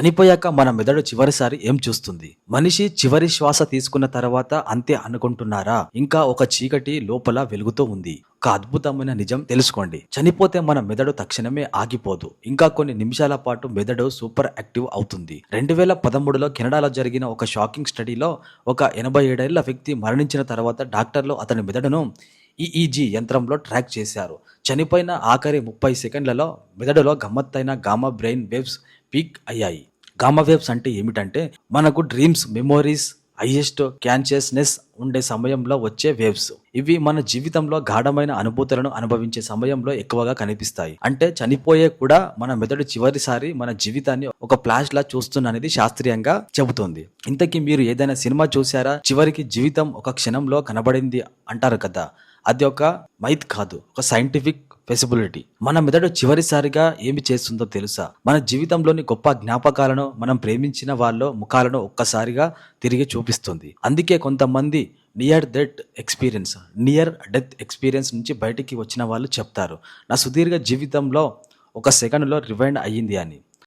చనిపోయాక మన మెదడు చివరిసారి ఏం చూస్తుంది? మనిషి చివరి శ్వాస తీసుకున్న తర్వాత అంతే అనుకుంటున్నారా? ఇంకా ఒక చీకటి లోపల వెలుగుతూ ఉంది. ఒక అద్భుతమైన నిజం తెలుసుకోండి. చనిపోతే మన మెదడు తక్షణమే ఆగిపోదు. ఇంకా కొన్ని నిమిషాల పాటు మెదడు సూపర్ యాక్టివ్ అవుతుంది. రెండు వేల పదమూడులో కెనడాలో జరిగిన ఒక షాకింగ్ స్టడీలో ఒక ఎనభై ఏడేళ్ళ వ్యక్తి మరణించిన తర్వాత డాక్టర్లు అతని మెదడును ఈఈజీ యంత్రంలో ట్రాక్ చేశారు. చనిపోయిన ఆఖరి ముప్పై సెకండ్లలో మెదడులో గమ్మత్తైన గామా బ్రెయిన్ వేవ్స్ పీక్ అయ్యాయి. గామా వేవ్స్ అంటే ఏమిటంటే మనకు డ్రీమ్స్ మెమోరీస్ హైయెస్ట్ క్యాన్షియస్నెస్ ఉండే సమయంలో వచ్చే వేవ్స్. ఇవి మన జీవితంలో గాఢమైన అనుభూతులను అనుభవించే సమయంలో ఎక్కువగా కనిపిస్తాయి. అంటే చనిపోయే కూడా మన మెదడు చివరిసారి మన జీవితాన్ని ఒక ఫ్లాష్ లా చూస్తున్నది శాస్త్రీయంగా చెబుతోంది. ఇంతకీ మీరు ఏదైనా సినిమా చూసారా చివరికి జీవితం ఒక క్షణంలో కనబడింది అంటారు కదా. అది ఒక మైత్ కాదు ఒక సైంటిఫిక్ ఫెసిబిలిటీ మన మెదడు చివరిసారిగా ఏమి చేస్తుందో తెలుసా? మన జీవితంలోని గొప్ప జ్ఞాపకాలను మనం ప్రేమించిన వాళ్ళ ముఖాలను ఒక్కసారిగా తిరిగి చూపిస్తుంది. అందుకే కొంతమంది near death experience near death experience నుంచి బయటికి వచ్చిన వాళ్ళు చెప్తారు. నా సుదీర్ఘ జీవితంలో ఒక సెకండ్లో రివైండ్ అయ్యింది అని.